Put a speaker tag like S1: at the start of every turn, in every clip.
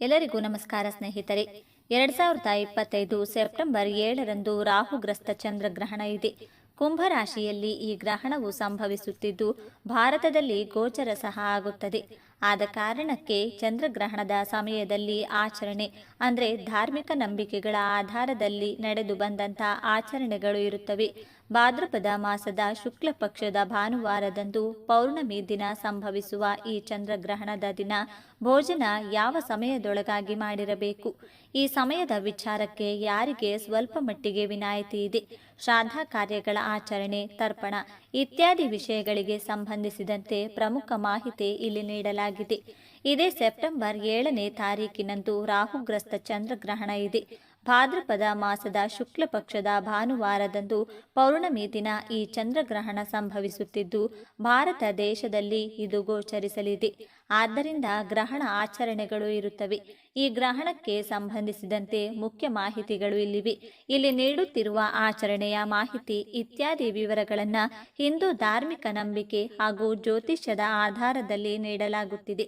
S1: ಎಲ್ಲರಿಗೂ ನಮಸ್ಕಾರ ಸ್ನೇಹಿತರೆ. ಎರಡ್ ಸಾವಿರದ ಇಪ್ಪತ್ತೈದು ಸೆಪ್ಟೆಂಬರ್ ಏಳರಂದು ರಾಹುಗ್ರಸ್ತ ಚಂದ್ರಗ್ರಹಣ ಇದೆ. ಕುಂಭರಾಶಿಯಲ್ಲಿ ಈ ಗ್ರಹಣವು ಸಂಭವಿಸುತ್ತಿದ್ದು, ಭಾರತದಲ್ಲಿ ಗೋಚರ ಸಹ ಆಗುತ್ತದೆ. ಆದ ಕಾರಣಕ್ಕೆ ಚಂದ್ರಗ್ರಹಣದ ಸಮಯದಲ್ಲಿ ಆಚರಣೆ, ಅಂದರೆ ಧಾರ್ಮಿಕ ನಂಬಿಕೆಗಳ ಆಧಾರದಲ್ಲಿ ನಡೆದು ಬಂದಂಥ ಆಚರಣೆಗಳು ಇರುತ್ತವೆ. ಭಾದ್ರಪದ ಮಾಸದ ಶುಕ್ಲ ಪಕ್ಷದ ಭಾನುವಾರದಂದು ಪೌರ್ಣಮಿ ದಿನ ಸಂಭವಿಸುವ ಈ ಚಂದ್ರಗ್ರಹಣದ ದಿನ ಭೋಜನ ಯಾವ ಸಮಯದೊಳಗಾಗಿ ಮಾಡಿರಬೇಕು? ಈ ಸಮಯದ ವಿಚಾರಕ್ಕೆ ಯಾರಿಗೆ ಸ್ವಲ್ಪ ಮಟ್ಟಿಗೆ ವಿನಾಯಿತಿ ಇದೆ. ಶ್ರಾದ್ದ ಕಾರ್ಯಗಳ ಆಚರಣೆ, ತರ್ಪಣ ಇತ್ಯಾದಿ ವಿಷಯಗಳಿಗೆ ಸಂಬಂಧಿಸಿದಂತೆ ಪ್ರಮುಖ ಮಾಹಿತಿ ಇಲ್ಲಿ ನೀಡಲಾಗಿದೆ. ಇದೇ ಸೆಪ್ಟೆಂಬರ್ ಏಳನೇ ತಾರೀಕಿನಂದು ರಾಹುಗ್ರಸ್ತ ಚಂದ್ರಗ್ರಹಣ ಇದೆ. ಭಾದ್ರಪದ ಮಾಸದ ಶುಕ್ಲ ಪಕ್ಷದ ಭಾನುವಾರದಂದು ಪೌರ್ಣಮಿ ದಿನ ಈ ಚಂದ್ರಗ್ರಹಣ ಸಂಭವಿಸುತ್ತಿದ್ದು, ಭಾರತ ದೇಶದಲ್ಲಿ ಇದು ಗೋಚರಿಸಲಿದೆ. ಆದ್ದರಿಂದ ಗ್ರಹಣ ಆಚರಣೆಗಳು ಇರುತ್ತವೆ. ಈ ಗ್ರಹಣಕ್ಕೆ ಸಂಬಂಧಿಸಿದಂತೆ ಮುಖ್ಯ ಮಾಹಿತಿಗಳು ಇಲ್ಲಿವೆ. ಇಲ್ಲಿ ನೀಡುತ್ತಿರುವ ಆಚರಣೆಯ ಮಾಹಿತಿ, ಇತ್ಯಾದಿ ವಿವರಗಳನ್ನು ಹಿಂದೂ ಧಾರ್ಮಿಕ ನಂಬಿಕೆ ಹಾಗೂ ಜ್ಯೋತಿಷ್ಯದ ಆಧಾರದಲ್ಲಿ ನೀಡಲಾಗುತ್ತಿದೆ.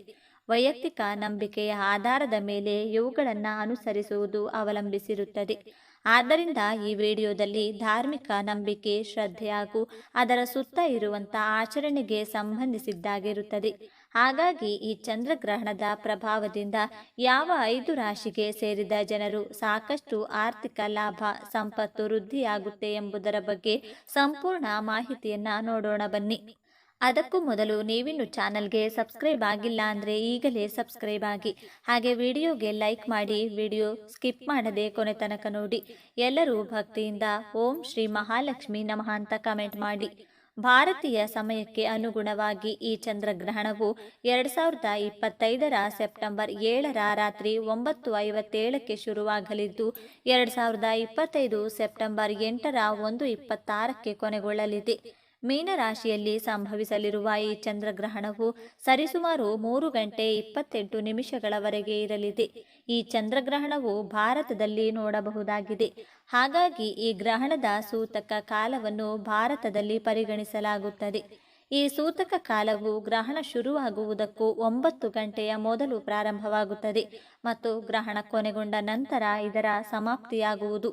S1: ವೈಯಕ್ತಿಕ ನಂಬಿಕೆಯ ಆಧಾರದ ಮೇಲೆ ಇವುಗಳನ್ನು ಅನುಸರಿಸುವುದು ಅವಲಂಬಿಸಿರುತ್ತದೆ. ಆದ್ದರಿಂದ ಈ ವಿಡಿಯೋದಲ್ಲಿ ಧಾರ್ಮಿಕ ನಂಬಿಕೆ, ಶ್ರದ್ಧೆ ಹಾಗೂ ಅದರ ಸುತ್ತ ಇರುವಂಥ ಆಚರಣೆಗೆ ಸಂಬಂಧಿಸಿದ್ದಾಗಿರುತ್ತದೆ. ಹಾಗಾಗಿ ಈ ಚಂದ್ರಗ್ರಹಣದ ಪ್ರಭಾವದಿಂದ ಯಾವ ಐದು ರಾಶಿಗೆ ಸೇರಿದ ಜನರು ಸಾಕಷ್ಟು ಆರ್ಥಿಕ ಲಾಭ, ಸಂಪತ್ತು ವೃದ್ಧಿಯಾಗುತ್ತೆ ಎಂಬುದರ ಬಗ್ಗೆ ಸಂಪೂರ್ಣ ಮಾಹಿತಿಯನ್ನು ನೋಡೋಣ ಬನ್ನಿ. ಅದಕ್ಕೂ ಮೊದಲು ನೀವಿನ್ನು ಚಾನಲ್ಗೆ ಸಬ್ಸ್ಕ್ರೈಬ್ ಆಗಿಲ್ಲ ಅಂದರೆ ಈಗಲೇ ಸಬ್ಸ್ಕ್ರೈಬ್ ಆಗಿ. ಹಾಗೆ ವಿಡಿಯೋಗೆ ಲೈಕ್ ಮಾಡಿ, ವಿಡಿಯೋ ಸ್ಕಿಪ್ ಮಾಡದೆ ಕೊನೆ ತನಕ ನೋಡಿ. ಎಲ್ಲರೂ ಭಕ್ತಿಯಿಂದ ಓಂ ಶ್ರೀ ಮಹಾಲಕ್ಷ್ಮಿ ನಮಃ ಅಂತ ಕಮೆಂಟ್ ಮಾಡಿ. ಭಾರತೀಯ ಸಮಯಕ್ಕೆ ಅನುಗುಣವಾಗಿ ಈ ಚಂದ್ರಗ್ರಹಣವು ಎರಡು ಸಾವಿರದ ಇಪ್ಪತ್ತೈದರ ಸೆಪ್ಟೆಂಬರ್ ಏಳರ ರಾತ್ರಿ ಒಂಬತ್ತು ಐವತ್ತೇಳಕ್ಕೆ ಶುರುವಾಗಲಿದ್ದು, ಎರಡು ಸಾವಿರದ ಇಪ್ಪತ್ತೈದು ಸೆಪ್ಟೆಂಬರ್ ಎಂಟರ ಒಂದು ಇಪ್ಪತ್ತಾರಕ್ಕೆ ಕೊನೆಗೊಳ್ಳಲಿದೆ. ಮೀನರಾಶಿಯಲ್ಲಿ ಸಂಭವಿಸಲಿರುವ ಈ ಚಂದ್ರಗ್ರಹಣವು ಸರಿಸುಮಾರು ಮೂರು ಗಂಟೆ ಇಪ್ಪತ್ತೆಂಟು ನಿಮಿಷಗಳವರೆಗೆ ಇರಲಿದೆ. ಈ ಚಂದ್ರಗ್ರಹಣವು ಭಾರತದಲ್ಲಿ ನೋಡಬಹುದಾಗಿದೆ. ಹಾಗಾಗಿ ಈ ಗ್ರಹಣದ ಸೂತಕ ಕಾಲವನ್ನು ಭಾರತದಲ್ಲಿ ಪರಿಗಣಿಸಲಾಗುತ್ತದೆ. ಈ ಸೂತಕ ಕಾಲವು ಗ್ರಹಣ ಶುರುವಾಗುವುದಕ್ಕೂ ಒಂಬತ್ತು ಗಂಟೆಯ ಮೊದಲು ಪ್ರಾರಂಭವಾಗುತ್ತದೆ ಮತ್ತು ಗ್ರಹಣ ಕೊನೆಗೊಂಡ ನಂತರ ಇದರ ಸಮಾಪ್ತಿಯಾಗುವುದು.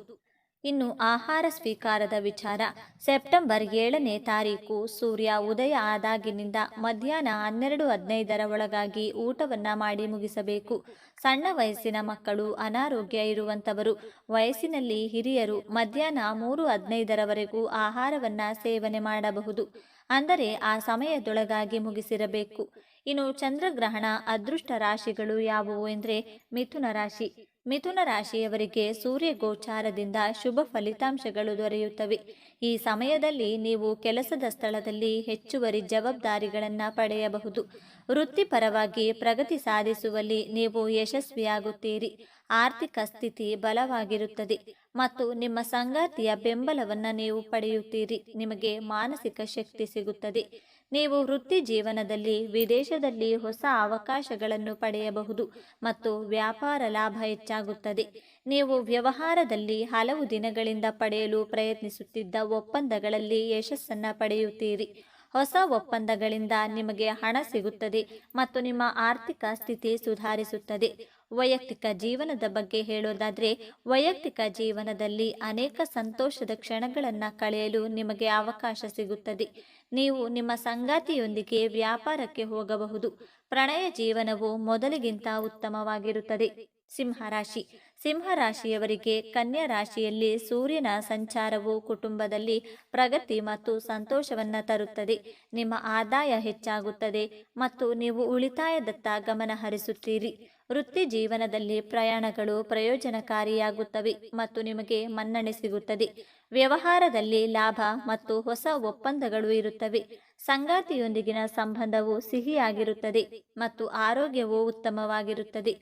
S1: ಇನ್ನು ಆಹಾರ ಸ್ವೀಕಾರದ ವಿಚಾರ. ಸೆಪ್ಟೆಂಬರ್ ಏಳನೇ ತಾರೀಕು ಸೂರ್ಯ ಉದಯ ಆದಾಗಿನಿಂದ ಮಧ್ಯಾಹ್ನ ಹನ್ನೆರಡು ಹದಿನೈದರ ಒಳಗಾಗಿ ಊಟವನ್ನು ಮಾಡಿ ಮುಗಿಸಬೇಕು. ಸಣ್ಣ ವಯಸ್ಸಿನ ಮಕ್ಕಳು ಅನಾರೋಗ್ಯ ಇರುವಂತವರು ವಯಸ್ಸಿನಲ್ಲಿ ಹಿರಿಯರು ಮಧ್ಯಾಹ್ನ ಮೂರು ಹದಿನೈದರವರೆಗೂ ಆಹಾರವನ್ನು ಸೇವನೆ ಮಾಡಬಹುದು. ಅಂದರೆ ಆ ಸಮಯದೊಳಗಾಗಿ ಮುಗಿಸಿರಬೇಕು. ಇನ್ನು ಚಂದ್ರಗ್ರಹಣ, ಅದೃಷ್ಟ ರಾಶಿಗಳು ಯಾವುವು ಎಂದರೆ ಮಿಥುನ ರಾಶಿ. ಮಿಥುನ ರಾಶಿಯವರಿಗೆ ಸೂರ್ಯ ಗೋಚಾರದಿಂದ ಶುಭ ಫಲಿತಾಂಶಗಳು ದೊರೆಯುತ್ತವೆ. ಈ ಸಮಯದಲ್ಲಿ ನೀವು ಕೆಲಸದ ಸ್ಥಳದಲ್ಲಿ ಹೆಚ್ಚುವರಿ ಜವಾಬ್ದಾರಿಗಳನ್ನು ಪಡೆಯಬಹುದು. ವೃತ್ತಿಪರವಾಗಿ ಪ್ರಗತಿ ಸಾಧಿಸುವಲ್ಲಿ ನೀವು ಯಶಸ್ವಿಯಾಗುತ್ತೀರಿ. ಆರ್ಥಿಕ ಸ್ಥಿತಿ ಬಲವಾಗಿರುತ್ತದೆ. ಮತ್ತು ನಿಮ್ಮ ಸಂಗಾತಿಯ ಬೆಂಬಲವನ್ನು ನೀವು ಪಡೆಯುತ್ತೀರಿ. ನಿಮಗೆ ಮಾನಸಿಕ ಶಕ್ತಿ ಸಿಗುತ್ತದೆ. ನೀವು ವೃತ್ತಿ ಜೀವನದಲ್ಲಿ ವಿದೇಶದಲ್ಲಿ ಹೊಸ ಅವಕಾಶಗಳನ್ನು ಪಡೆಯಬಹುದು ಮತ್ತು ವ್ಯಾಪಾರ ಲಾಭ ಹೆಚ್ಚಾಗುತ್ತದೆ. ನೀವು ವ್ಯವಹಾರದಲ್ಲಿ ಹಲವು ದಿನಗಳಿಂದ ಪಡೆಯಲು ಪ್ರಯತ್ನಿಸುತ್ತಿದ್ದ ಒಪ್ಪಂದಗಳಲ್ಲಿ ಯಶಸ್ಸನ್ನು ಪಡೆಯುತ್ತೀರಿ. ಹೊಸ ಒಪ್ಪಂದಗಳಿಂದ ನಿಮಗೆ ಹಣ ಸಿಗುತ್ತದೆ ಮತ್ತು ನಿಮ್ಮ ಆರ್ಥಿಕ ಸ್ಥಿತಿ ಸುಧಾರಿಸುತ್ತದೆ. ವೈಯಕ್ತಿಕ ಜೀವನದ ಬಗ್ಗೆ ಹೇಳೋದಾದರೆ, ವೈಯಕ್ತಿಕ ಜೀವನದಲ್ಲಿ ಅನೇಕ ಸಂತೋಷದ ಕ್ಷಣಗಳನ್ನು ಕಳೆಯಲು ನಿಮಗೆ ಅವಕಾಶ ಸಿಗುತ್ತದೆ. ನೀವು ನಿಮ್ಮ ಸಂಗಾತಿಯೊಂದಿಗೆ ವ್ಯಾಪಾರಕ್ಕೆ ಹೋಗಬಹುದು. ಪ್ರಣಯ ಜೀವನವು ಮೊದಲಿಗಿಂತ ಉತ್ತಮವಾಗಿರುತ್ತದೆ. ಸಿಂಹರಾಶಿ. ಸಿಂಹರಾಶಿಯವರಿಗೆ ಕನ್ಯಾ ರಾಶಿಯಲ್ಲಿ ಸೂರ್ಯನ ಸಂಚಾರವು ಕುಟುಂಬದಲ್ಲಿ ಪ್ರಗತಿ ಮತ್ತು ಸಂತೋಷವನ್ನು ತರುತ್ತದೆ. ನಿಮ್ಮ ಆದಾಯ ಹೆಚ್ಚಾಗುತ್ತದೆ ಮತ್ತು ನೀವು ಉಳಿತಾಯದತ್ತ ಗಮನ ಹರಿಸುತ್ತೀರಿ. ವೃತ್ತಿ ಜೀವನದಲ್ಲಿ ಪ್ರಯಾಣಗಳು ಪ್ರಯೋಜನಕಾರಿಯಾಗುತ್ತವೆ ಮತ್ತು ನಿಮಗೆ ಮನ್ನಣೆ ಸಿಗುತ್ತದೆ. ವ್ಯವಹಾರದಲ್ಲಿ ಲಾಭ ಮತ್ತು ಹೊಸ ಒಪ್ಪಂದಗಳು ಇರುತ್ತವೆ. ಸಂಗಾತಿಯೊಂದಿಗಿನ ಸಂಬಂಧವು ಸಿಹಿಯಾಗಿರುತ್ತದೆ ಮತ್ತು ಆರೋಗ್ಯವು ಉತ್ತಮವಾಗಿರುತ್ತದೆ.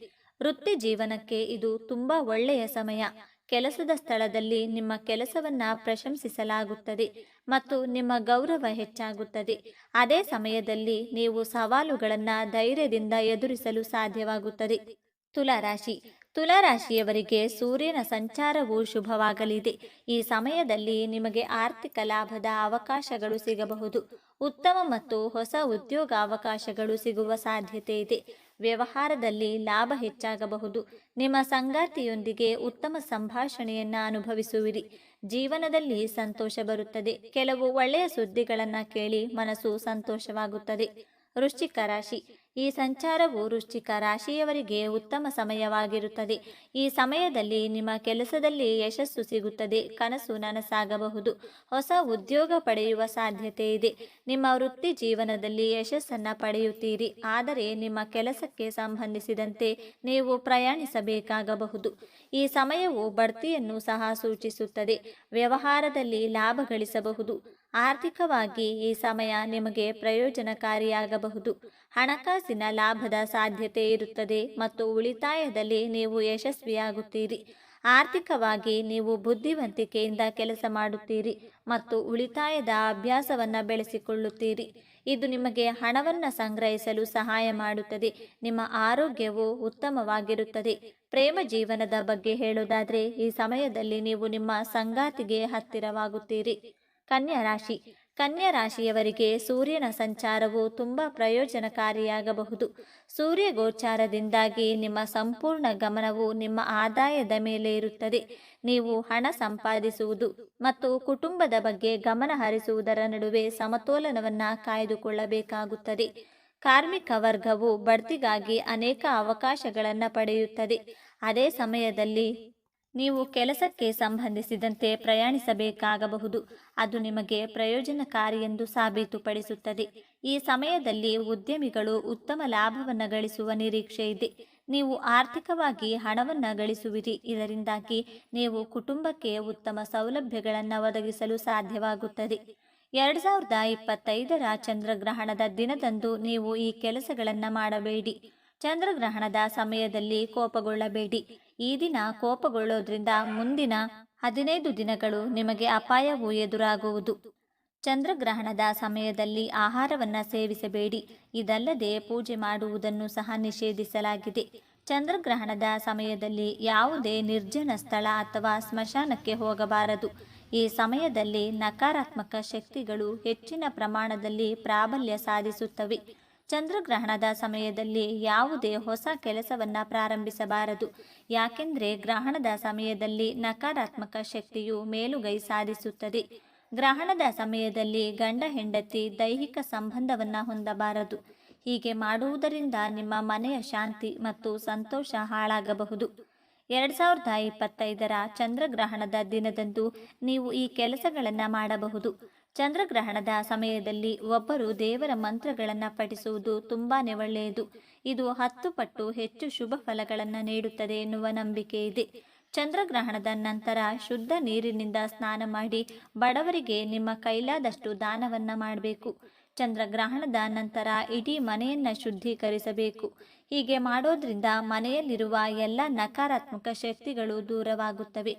S1: ವೃತ್ತಿ ಜೀವನಕ್ಕೆ ಇದು ತುಂಬಾ ಒಳ್ಳೆಯ ಸಮಯ. ಕೆಲಸದ ಸ್ಥಳದಲ್ಲಿ ನಿಮ್ಮ ಕೆಲಸವನ್ನ ಪ್ರಶಂಸಿಸಲಾಗುತ್ತದೆ ಮತ್ತು ನಿಮ್ಮ ಗೌರವ ಹೆಚ್ಚಾಗುತ್ತದೆ. ಅದೇ ಸಮಯದಲ್ಲಿ ನೀವು ಸವಾಲುಗಳನ್ನು ಧೈರ್ಯದಿಂದ ಎದುರಿಸಲು ಸಾಧ್ಯವಾಗುತ್ತದೆ. ತುಲಾರಾಶಿ ತುಲಾರಾಶಿಯವರಿಗೆ ಸೂರ್ಯನ ಸಂಚಾರವು ಶುಭವಾಗಲಿದೆ. ಈ ಸಮಯದಲ್ಲಿ ನಿಮಗೆ ಆರ್ಥಿಕ ಲಾಭದ ಅವಕಾಶಗಳು ಸಿಗಬಹುದು. ಉತ್ತಮ ಮತ್ತು ಹೊಸ ಉದ್ಯೋಗ ಅವಕಾಶಗಳು ಸಿಗುವ ಸಾಧ್ಯತೆ ಇದೆ. ವ್ಯವಹಾರದಲ್ಲಿ ಲಾಭ ಹೆಚ್ಚಾಗಬಹುದು. ನಿಮ್ಮ ಸಂಗಾತಿಯೊಂದಿಗೆ ಉತ್ತಮ ಸಂಭಾಷಣೆಯನ್ನು ಅನುಭವಿಸುವಿರಿ. ಜೀವನದಲ್ಲಿ ಸಂತೋಷ ಬರುತ್ತದೆ. ಕೆಲವು ಒಳ್ಳೆಯ ಸುದ್ದಿಗಳನ್ನು ಕೇಳಿ ಮನಸ್ಸು ಸಂತೋಷವಾಗುತ್ತದೆ. ವೃಶ್ಚಿಕ ರಾಶಿ. ಈ ಸಂಚಾರವು ವೃಶ್ಚಿಕ ರಾಶಿಯವರಿಗೆ ಉತ್ತಮ ಸಮಯವಾಗಿರುತ್ತದೆ. ಈ ಸಮಯದಲ್ಲಿ ನಿಮ್ಮ ಕೆಲಸದಲ್ಲಿ ಯಶಸ್ಸು ಸಿಗುತ್ತದೆ, ಕನಸು ನನಸಾಗಬಹುದು, ಹೊಸ ಉದ್ಯೋಗ ಪಡೆಯುವ ಸಾಧ್ಯತೆ ಇದೆ. ನಿಮ್ಮ ವೃತ್ತಿ ಜೀವನದಲ್ಲಿ ಯಶಸ್ಸನ್ನು ಪಡೆಯುತ್ತೀರಿ, ಆದರೆ ನಿಮ್ಮ ಕೆಲಸಕ್ಕೆ ಸಂಬಂಧಿಸಿದಂತೆ ನೀವು ಪ್ರಯಾಣಿಸಬೇಕಾಗಬಹುದು. ಈ ಸಮಯವು ಬಡ್ತಿಯನ್ನು ಸಹ ಸೂಚಿಸುತ್ತದೆ, ವ್ಯವಹಾರದಲ್ಲಿ ಲಾಭ ಗಳಿಸಬಹುದು, ಆರ್ಥಿಕವಾಗಿ ಈ ಸಮಯ ನಿಮಗೆ ಪ್ರಯೋಜನಕಾರಿಯಾಗಬಹುದು. ಹಣಕಾಸಿನ ಲಾಭದ ಸಾಧ್ಯತೆ ಇರುತ್ತದೆ ಮತ್ತು ಉಳಿತಾಯದಲ್ಲಿ ನೀವು ಯಶಸ್ವಿಯಾಗುತ್ತೀರಿ. ಆರ್ಥಿಕವಾಗಿ ನೀವು ಬುದ್ಧಿವಂತಿಕೆಯಿಂದ ಕೆಲಸ ಮಾಡುತ್ತೀರಿ ಮತ್ತು ಉಳಿತಾಯದ ಅಭ್ಯಾಸವನ್ನು ಬೆಳೆಸಿಕೊಳ್ಳುತ್ತೀರಿ. ಇದು ನಿಮಗೆ ಹಣವನ್ನು ಸಂಗ್ರಹಿಸಲು ಸಹಾಯ ಮಾಡುತ್ತದೆ. ನಿಮ್ಮ ಆರೋಗ್ಯವು ಉತ್ತಮವಾಗಿರುತ್ತದೆ. ಪ್ರೇಮ ಜೀವನದ ಬಗ್ಗೆ ಹೇಳುವುದಾದರೆ, ಈ ಸಮಯದಲ್ಲಿ ನೀವು ನಿಮ್ಮ ಸಂಗಾತಿಗೆ ಹತ್ತಿರವಾಗುತ್ತೀರಿ. ಕನ್ಯಾ ರಾಶಿ ಕನ್ಯಾ ರಾಶಿಯವರಿಗೆ ಸೂರ್ಯನ ಸಂಚಾರವು ತುಂಬ ಪ್ರಯೋಜನಕಾರಿಯಾಗಬಹುದು. ಸೂರ್ಯ ಗೋಚಾರದಿಂದಾಗಿ ನಿಮ್ಮ ಸಂಪೂರ್ಣ ಗಮನವು ನಿಮ್ಮ ಆದಾಯದ ಮೇಲೆ ಇರುತ್ತದೆ. ನೀವು ಹಣ ಸಂಪಾದಿಸುವುದು ಮತ್ತು ಕುಟುಂಬದ ಬಗ್ಗೆ ಗಮನ ಹರಿಸುವುದರ ನಡುವೆ ಸಮತೋಲನವನ್ನು ಕಾಯ್ದುಕೊಳ್ಳಬೇಕಾಗುತ್ತದೆ. ಕಾರ್ಮಿಕ ವರ್ಗವು ಬಡ್ತಿಗಾಗಿ ಅನೇಕ ಅವಕಾಶಗಳನ್ನು ಪಡೆಯುತ್ತದೆ. ಅದೇ ಸಮಯದಲ್ಲಿ ನೀವು ಕೆಲಸಕ್ಕೆ ಸಂಬಂಧಿಸಿದಂತೆ ಪ್ರಯಾಣಿಸಬೇಕಾಗಬಹುದು. ಅದು ನಿಮಗೆ ಪ್ರಯೋಜನಕಾರಿ ಎಂದು ಸಾಬೀತುಪಡಿಸುತ್ತದೆ. ಈ ಸಮಯದಲ್ಲಿ ಉದ್ಯಮಿಗಳು ಉತ್ತಮ ಲಾಭವನ್ನು ಗಳಿಸುವ ನಿರೀಕ್ಷೆ ಇದೆ. ನೀವು ಆರ್ಥಿಕವಾಗಿ ಹಣವನ್ನು ಗಳಿಸುವಿರಿ. ಇದರಿಂದಾಗಿ ನೀವು ಕುಟುಂಬಕ್ಕೆ ಉತ್ತಮ ಸೌಲಭ್ಯಗಳನ್ನು ಒದಗಿಸಲು ಸಾಧ್ಯವಾಗುತ್ತದೆ. ಎರಡು ಸಾವಿರದ ಇಪ್ಪತ್ತೈದರ ಚಂದ್ರಗ್ರಹಣದ ದಿನದಂದು ನೀವು ಈ ಕೆಲಸಗಳನ್ನು ಮಾಡಬೇಡಿ. ಚಂದ್ರಗ್ರಹಣದ ಸಮಯದಲ್ಲಿ ಕೋಪಗೊಳ್ಳಬೇಡಿ. ಈ ದಿನ ಕೋಪಗೊಳ್ಳೋದ್ರಿಂದ ಮುಂದಿನ ಹದಿನೈದು ದಿನಗಳು ನಿಮಗೆ ಅಪಾಯವು ಎದುರಾಗುವುದು. ಚಂದ್ರಗ್ರಹಣದ ಸಮಯದಲ್ಲಿ ಆಹಾರವನ್ನು ಸೇವಿಸಬೇಡಿ. ಇದಲ್ಲದೆ ಪೂಜೆ ಮಾಡುವುದನ್ನು ಸಹ ನಿಷೇಧಿಸಲಾಗಿದೆ. ಚಂದ್ರಗ್ರಹಣದ ಸಮಯದಲ್ಲಿ ಯಾವುದೇ ನಿರ್ಜನ ಸ್ಥಳ ಅಥವಾ ಸ್ಮಶಾನಕ್ಕೆ ಹೋಗಬಾರದು. ಈ ಸಮಯದಲ್ಲಿ ನಕಾರಾತ್ಮಕ ಶಕ್ತಿಗಳು ಹೆಚ್ಚಿನ ಪ್ರಮಾಣದಲ್ಲಿ ಪ್ರಾಬಲ್ಯ ಸಾಧಿಸುತ್ತವೆ. ಚಂದ್ರಗ್ರಹಣದ ಸಮಯದಲ್ಲಿ ಯಾವುದೇ ಹೊಸ ಕೆಲಸವನ್ನು ಪ್ರಾರಂಭಿಸಬಾರದು. ಯಾಕೆಂದರೆ ಗ್ರಹಣದ ಸಮಯದಲ್ಲಿ ನಕಾರಾತ್ಮಕ ಶಕ್ತಿಯು ಮೇಲುಗೈ ಸಾಧಿಸುತ್ತದೆ. ಗ್ರಹಣದ ಸಮಯದಲ್ಲಿ ಗಂಡ ಹೆಂಡತಿ ದೈಹಿಕ ಸಂಬಂಧವನ್ನು ಹೊಂದಬಾರದು. ಹೀಗೆ ಮಾಡುವುದರಿಂದ ನಿಮ್ಮ ಮನೆಯ ಶಾಂತಿ ಮತ್ತು ಸಂತೋಷ ಹಾಳಾಗಬಹುದು. ಎರಡು ಸಾವಿರದ ಇಪ್ಪತ್ತೈದರ ಚಂದ್ರಗ್ರಹಣದ ದಿನದಂದು ನೀವು ಈ ಕೆಲಸಗಳನ್ನು ಮಾಡಬಹುದು. ಚಂದ್ರಗ್ರಹಣದ ಸಮಯದಲ್ಲಿ ಒಬ್ಬರು ದೇವರ ಮಂತ್ರಗಳನ್ನು ಪಠಿಸುವುದು ತುಂಬಾ ಒಳ್ಳೆಯದು. ಇದು ಹತ್ತು ಪಟ್ಟು ಹೆಚ್ಚು ಶುಭ ಫಲಗಳನ್ನು ನೀಡುತ್ತದೆ ಎನ್ನುವ ನಂಬಿಕೆ ಇದೆ. ಚಂದ್ರಗ್ರಹಣದ ನಂತರ ಶುದ್ಧ ನೀರಿನಿಂದ ಸ್ನಾನ ಮಾಡಿ ಬಡವರಿಗೆ ನಿಮ್ಮ ಕೈಲಾದಷ್ಟು ದಾನವನ್ನು ಮಾಡಬೇಕು. ಚಂದ್ರಗ್ರಹಣದ ನಂತರ ಇಡೀ ಮನೆಯನ್ನು ಶುದ್ಧೀಕರಿಸಬೇಕು. ಹೀಗೆ ಮಾಡೋದ್ರಿಂದ ಮನೆಯಲ್ಲಿರುವ ಎಲ್ಲ ನಕಾರಾತ್ಮಕ ಶಕ್ತಿಗಳು ದೂರವಾಗುತ್ತವೆ.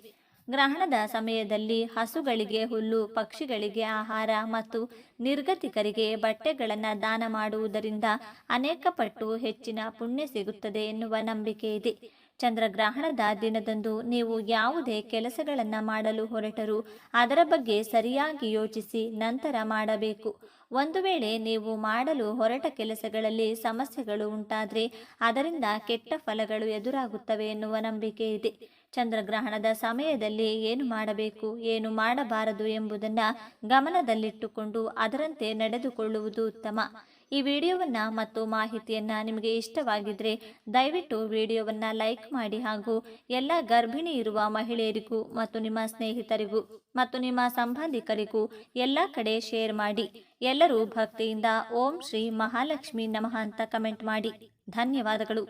S1: ಗ್ರಹಣದ ಸಮಯದಲ್ಲಿ ಹಸುಗಳಿಗೆ ಹುಲ್ಲು, ಪಕ್ಷಿಗಳಿಗೆ ಆಹಾರ ಮತ್ತು ನಿರ್ಗತಿಕರಿಗೆ ಬಟ್ಟೆಗಳನ್ನು ದಾನ ಮಾಡುವುದರಿಂದ ಅನೇಕ ಪಟ್ಟು ಹೆಚ್ಚಿನ ಪುಣ್ಯ ಸಿಗುತ್ತದೆ ಎನ್ನುವ ನಂಬಿಕೆ ಇದೆ. ಚಂದ್ರಗ್ರಹಣದ ದಿನದಂದು ನೀವು ಯಾವುದೇ ಕೆಲಸಗಳನ್ನು ಮಾಡಲು ಹೊರಟರು, ಅದರ ಬಗ್ಗೆ ಸರಿಯಾಗಿ ಯೋಚಿಸಿ ನಂತರ ಮಾಡಬೇಕು. ಒಂದು ವೇಳೆ ನೀವು ಮಾಡಲು ಹೊರಟ ಕೆಲಸಗಳಲ್ಲಿ ಸಮಸ್ಯೆಗಳು ಉಂಟಾದರೆ ಅದರಿಂದ ಕೆಟ್ಟ ಫಲಗಳು ಎದುರಾಗುತ್ತವೆ ಎನ್ನುವ ನಂಬಿಕೆ ಇದೆ. ಚಂದ್ರಗ್ರಹಣದ ಸಮಯದಲ್ಲಿ ಏನು ಮಾಡಬೇಕು, ಏನು ಮಾಡಬಾರದು ಎಂಬುದನ್ನು ಗಮನದಲ್ಲಿಟ್ಟುಕೊಂಡು ಅದರಂತೆ ನಡೆದುಕೊಳ್ಳುವುದು ಉತ್ತಮ. ಈ ವಿಡಿಯೋವನ್ನು ಮತ್ತು ಮಾಹಿತಿಯನ್ನು ನಿಮಗೆ ಇಷ್ಟವಾಗಿದ್ದರೆ ದಯವಿಟ್ಟು ವಿಡಿಯೋವನ್ನು ಲೈಕ್ ಮಾಡಿ ಹಾಗೂ ಎಲ್ಲ ಗರ್ಭಿಣಿ ಇರುವ ಮಹಿಳೆಯರಿಗೂ ಮತ್ತು ನಿಮ್ಮ ಸ್ನೇಹಿತರಿಗೂ ಮತ್ತು ನಿಮ್ಮ ಸಂಬಂಧಿಕರಿಗೂ ಎಲ್ಲ ಕಡೆ ಶೇರ್ ಮಾಡಿ. ಎಲ್ಲರೂ ಭಕ್ತಿಯಿಂದ ಓಂ ಶ್ರೀ ಮಹಾಲಕ್ಷ್ಮಿ ನಮಃ ಅಂತ ಕಮೆಂಟ್ ಮಾಡಿ. ಧನ್ಯವಾದಗಳು.